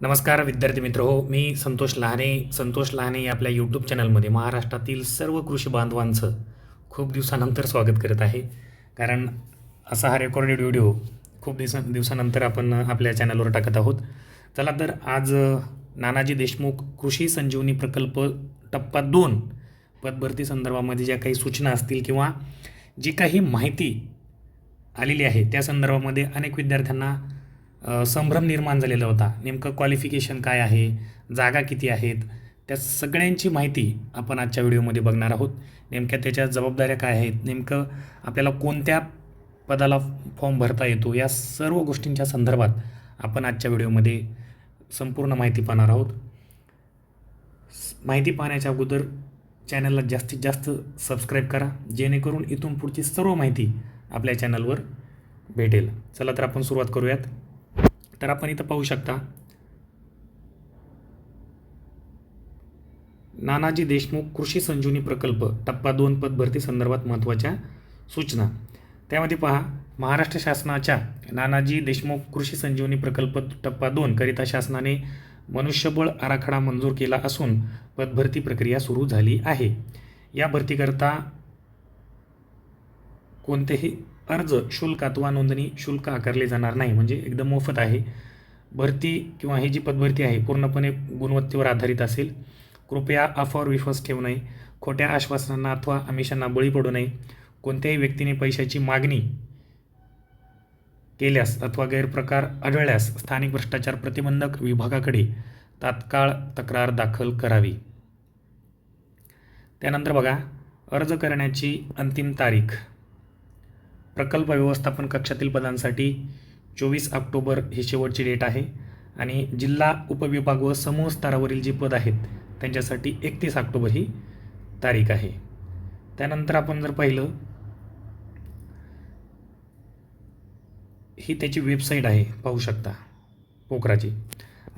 नमस्कार विद्यार्थी मित्र हो मी संतोष लहाने. संतोष लहाने आपल्या यूट्यूब चॅनलमध्ये महाराष्ट्रातील सर्व कृषी बांधवांचं खूप दिवसानंतर स्वागत करत आहे. कारण असा हा रेकॉर्डेड व्हिडिओ खूप दिवसा दिवसानंतर आपण आपल्या चॅनलवर टाकत आहोत. चला तर आज नानाजी देशमुख कृषी संजीवनी प्रकल्प टप्पा दोन पदभरती संदर्भामध्ये ज्या काही सूचना असतील किंवा जी काही माहिती आलेली आहे त्या संदर्भामध्ये अनेक विद्यार्थ्यांना संभ्रम निर्माण झालेला होता. नेमकं क्वालिफिकेशन काय आहे? जागा किती आहेत? त्या सगळ्यांची माहिती आपण आजच्या व्हिडिओमध्ये बघणार आहोत. नेमक्या त्याच्या जबाबदाऱ्या काय आहेत? नेमकं आपल्याला कोणत्या पदाला फॉर्म भरता येतो? या सर्व गोष्टींच्या संदर्भात आपण आजच्या व्हिडिओमध्ये संपूर्ण माहिती पाहणार आहोत. माहिती पाहण्याच्या अगोदर चॅनलला जास्तीत जास्त सबस्क्राईब करा. जेणेकरून इथून पुढची सर्व माहिती आपल्या चॅनलवर भेटेल. चला तर आपण सुरुवात करूयात. तर आपण इथं पाहू शकता. नानाजी देशमुख कृषी संजीवनी प्रकल्प टप्पा दोन पद भरती संदर्भात महत्त्वाच्या सूचना. त्यामध्ये पहा महाराष्ट्र शासनाच्या नानाजी देशमुख कृषी संजीवनी प्रकल्प टप्पा दोन करिता शासनाने मनुष्यबळ आराखडा मंजूर केला असून पदभरती प्रक्रिया सुरू झाली आहे. या भरतीकरता कोणतेही अर्ज शुल्क अथवा नोंदणी शुल्क आकारले जाणार नाही म्हणजे एकदम मोफत आहे. भरती किंवा ही जी पदभरती आहे पूर्णपणे गुणवत्तेवर आधारित असेल. कृपया अफावर विश्वास ठेवू नये. खोट्या आश्वासनांना अथवा आमिषांना बळी पडू नये. कोणत्याही व्यक्तीने पैशाची मागणी केल्यास अथवा गैरप्रकार आढळल्यास स्थानिक भ्रष्टाचार प्रतिबंधक विभागाकडे तात्काळ तक्रार दाखल करावी. त्यानंतर बघा अर्ज करण्याची अंतिम तारीख. प्रकल्प व्यवस्थापन कक्षातील पदांसाठी चोवीस ऑक्टोबर ही शेवटची डेट आहे आणि जिल्हा उपविभाग व समूह स्तरावरील जी पद आहेत त्यांच्यासाठी एकतीस ऑक्टोबर ही तारीख आहे. त्यानंतर आपण जर पाहिलं ही त्याची वेबसाईट आहे पाहू शकता पोखराची.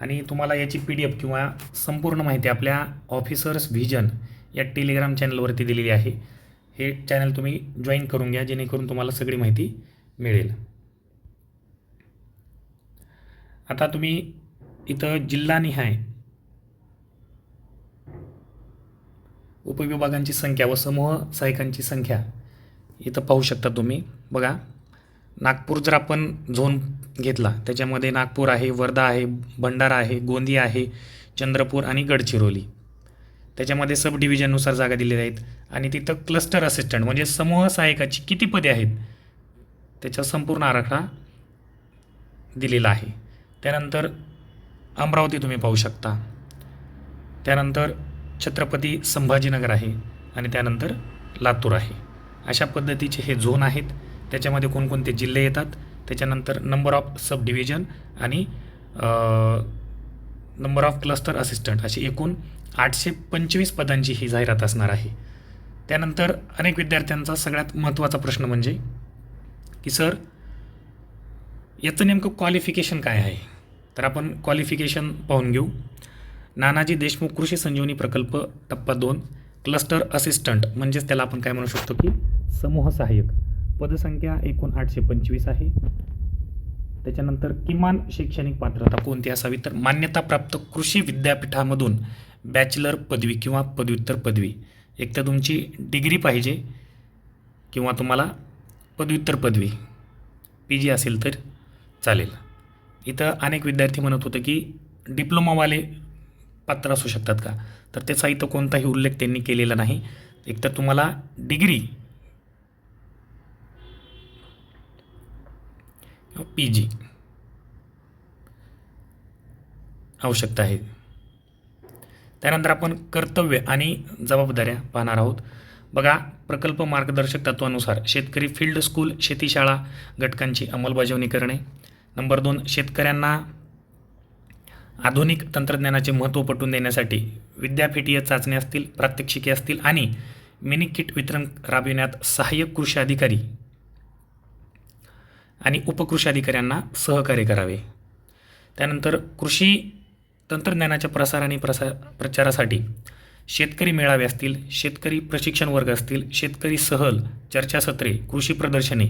आणि तुम्हाला याची पी डी एफ किंवा संपूर्ण माहिती आपल्या ऑफिसर्स व्हिजन या टेलिग्राम चॅनलवरती दिलेली आहे. हे चॅनल तुम्ही जॉईन करून घ्या जेणेकरून तुम्हाला सगळी माहिती मिळेल. आता तुम्ही इथं जिल्हानिहाय उपविभागांची संख्या व समूह सहायकांची संख्या इथं पाहू शकता तुम्ही. बघा नागपूर जर आपण झोन घेतला त्याच्यामध्ये नागपूर आहे वर्धा आहे भंडारा आहे गोंदिया आहे चंद्रपूर आणि गडचिरोली. त्याच्यामध्ये सब डिव्हिजननुसार जागा दिलेल्या आहेत. आणि तिथं क्लस्टर असिस्टंट म्हणजे समूह सहायकाची किती पदे आहेत? त्याचा संपूर्ण आराखडा दिलेला आहे. त्यानंतर अमरावती तुम्ही पाहू शकता. त्यानंतर छत्रपती संभाजीनगर आहे आणि त्यानंतर लातूर आहे. अशा पद्धतीचे हे झोन आहेत. त्याच्यामध्ये कोणकोणते जिल्हे येतात? त्याच्यानंतर नंबर ऑफ सब डिव्हिजन आणि नंबर ऑफ क्लस्टर असिस्टंट अशी एकूण आठशे पंचवीस पदांची ही जाहिरात असणार आहे. त्यानंतर अनेक विद्यार्थ्यांचा सगळ्यात महत्त्वाचा प्रश्न म्हणजे की सर याचं नेमकं क्वालिफिकेशन काय आहे? तर आपण क्वालिफिकेशन पाहून घेऊ. नानाजी देशमुख कृषी संजीवनी प्रकल्प टप्पा दोन क्लस्टर असिस्टंट म्हणजेच त्याला आपण काय म्हणू शकतो की समूह सहाय्यक. पदसंख्या एकूण आठशे पंचवीस आहे. त्याच्यानंतर किमान शैक्षणिक पात्रता कोणती असावी? तर मान्यताप्राप्त कृषी विद्यापीठामधून बॅचलर पदवी किंवा पदव्युत्तर पदवी. एक तर तुमची डिग्री पाहिजे किंवा तुम्हाला पदव्युत्तर पदवी. पी जी असेल तर चालेल. इथं अनेक विद्यार्थी म्हणत होते की डिप्लोमावाले पात्र असू शकतात का? तर त्याचा इथं कोणताही उल्लेख त्यांनी केलेला नाही. एकतर तुम्हाला डिग्री पी जी. आवश्यकता आहे. त्यानंतर आपण कर्तव्य आणि जबाबदाऱ्या पाहणार आहोत. बघा प्रकल्प मार्गदर्शक तत्वानुसार शेतकरी फील्ड स्कूल शेतीशाळा घटकांची अंमलबजावणी करणे. नंबर दोन शेतकऱ्यांना आधुनिक तंत्रज्ञानाचे महत्त्व पटवून देण्यासाठी विद्यापीठीय चाचणी असतील प्रात्यक्षिके असतील आणि मिनी किट वितरण राबविण्यात सहाय्यक कृषी अधिकारी आणि उपकृषी अधिकाऱ्यांना सहकार्य करावे. त्यानंतर कृषी तंत्रज्ञानाच्या प्रसार आणि प्रसा प्रचारासाठी शेतकरी मेळावे असतील शेतकरी प्रशिक्षण वर्ग असतील शेतकरी सहल चर्चासत्रे कृषी प्रदर्शने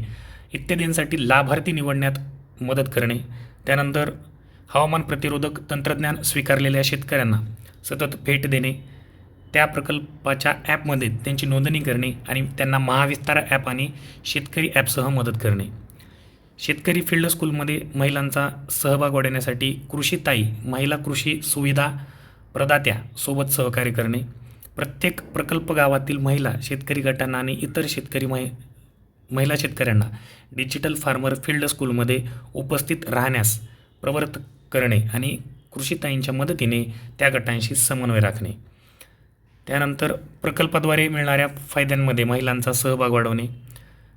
इत्यादींसाठी लाभार्थी निवडण्यात मदत करणे. त्यानंतर हवामान प्रतिरोधक तंत्रज्ञान स्वीकारलेल्या शेतकऱ्यांना सतत भेट देणे. त्या प्रकल्पाच्या ॲपमध्ये त्यांची नोंदणी करणे आणि त्यांना महाविस्तार ॲप आणि शेतकरी ॲपसह मदत करणे. शेतकरी फील्ड स्कूलमध्ये महिलांचा सहभाग वाढवण्यासाठी कृषीताई महिला कृषी सुविधा प्रदात्या सोबत सहकार्य करणे. प्रत्येक प्रकल्प गावातील महिला शेतकरी गटांना आणि इतर शेतकरी महि महिला शेतकऱ्यांना डिजिटल फार्मर फील्ड स्कूलमध्ये उपस्थित राहण्यास प्रवर्त करणे आणि कृषीताईंच्या मदतीने त्या गटांशी समन्वय राखणे. त्यानंतर प्रकल्पाद्वारे मिळणाऱ्या फायद्यांमध्ये महिलांचा सहभाग वाढवणे.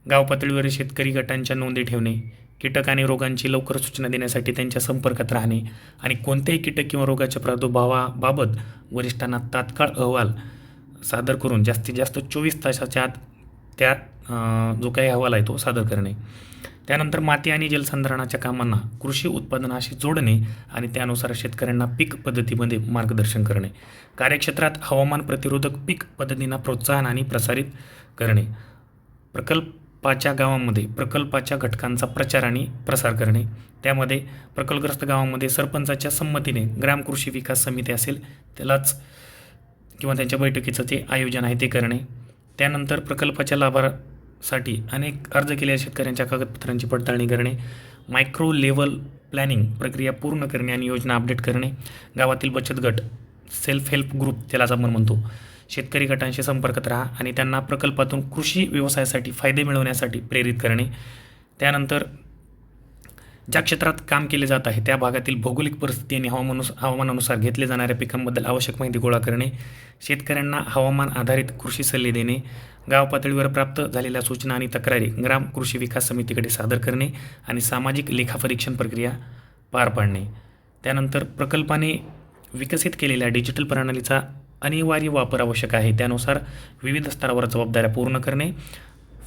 गाव पातळीवर शेतकरी गटांच्या नोंदी ठेवणे कीटक आणि रोगांची लवकर सूचना देण्यासाठी त्यांच्या संपर्कात राहणे आणि कोणत्याही कीटक किंवा रोगाच्या प्रादुर्भावाबाबत वरिष्ठांना तात्काळ अहवाल सादर करून जास्तीत जास्त चोवीस तासाच्या आत त्या जो काही अहवाल आहे तो सादर करणे. त्यानंतर माती आणि जलसंधारणाच्या कामांना कृषी उत्पादनाशी जोडणे आणि त्यानुसार शेतकऱ्यांना पीक पद्धतीमध्ये मार्गदर्शन करणे. कार्यक्षेत्रात हवामान प्रतिरोधक पीक पद्धतींना प्रोत्साहन आणि प्रसारित करणे. प्रकल्प पाच्या गावामध्ये प्रकल्पाच्या घटकांचा प्रचार आणि प्रसार करणे. त्यामध्ये प्रकल्पग्रस्त गावामध्ये सरपंचाच्या संमतीने ग्राम कृषी विकास समिती असेल त्यालाच किंवा त्यांच्या बैठकीचं ते आयोजन आहे ते करणे. त्यानंतर प्रकल्पाच्या लाभासाठी अनेक अर्ज केलेल्या शेतकऱ्यांच्या कागदपत्रांची पडताळणी करणे. मायक्रो लेवल प्लॅनिंग प्रक्रिया पूर्ण करणे आणि योजना अपडेट करणे. गावातील बचत गट सेल्फ हेल्प ग्रुप त्यालाच आपण म्हणतो. शेतकरी गटांशी संपर्कात राहा आणि त्यांना प्रकल्पातून कृषी व्यवसायासाठी फायदे मिळवण्यासाठी प्रेरित करणे. त्यानंतर ज्या क्षेत्रात काम केले जात आहे त्या भागातील भौगोलिक परिस्थिती आणि हवामानुस हवामानानुसार घेतले जाणाऱ्या पिकांबद्दल आवश्यक माहिती गोळा करणे. शेतकऱ्यांना हवामान आधारित कृषी सल्ले देणे. गाव पातळीवर प्राप्त झालेल्या सूचना आणि तक्रारी ग्राम कृषी विकास समितीकडे सादर करणे आणि सामाजिक लेखापरीक्षण प्रक्रिया पार पाडणे. त्यानंतर प्रकल्पाने विकसित केलेल्या डिजिटल प्रणालीचा अनिवार्य वापर आवश्यक आहे. त्यानुसार विविध स्तरावर जबाबदाऱ्या पूर्ण करणे.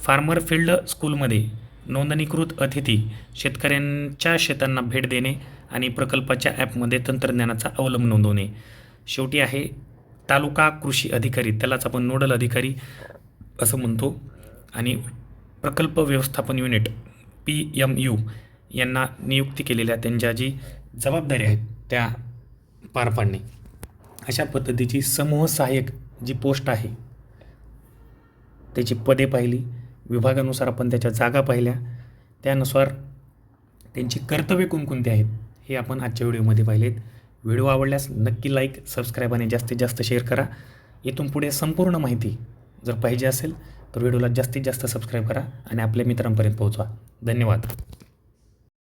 फार्मर फील्ड स्कूलमध्ये नोंदणीकृत अतिथी शेतकऱ्यांच्या शेतांना भेट देणे आणि प्रकल्पाच्या ॲपमध्ये तंत्रज्ञानाचा अवलंब नोंदवणे. शेवटी आहे तालुका कृषी अधिकारी. त्यालाच आपण नोडल अधिकारी असं म्हणतो. आणि प्रकल्प व्यवस्थापन युनिट पी एम यू यांना नियुक्ती केलेल्या त्यांच्या जी जबाबदाऱ्या आहेत त्या पार पाडणे. अशा पद्धतीची समूह सहाय्यक जी पोस्ट आहे त्याची पदे पाहिली विभागानुसार आपण त्याच्या जागा पाहिल्या. त्यानुसार त्यांची कर्तव्य कोणकोणती आहेत हे आपण आजच्या व्हिडिओमध्ये पाहिलेत. व्हिडिओ आवडल्यास नक्की लाईक सबस्क्राईब आणि जास्तीत जास्त शेअर करा. इथून पुढे संपूर्ण माहिती जर पाहिजे असेल तर व्हिडिओला जास्तीत जास्त सबस्क्राईब करा आणि आपल्या मित्रांपर्यंत पोहोचवा. धन्यवाद.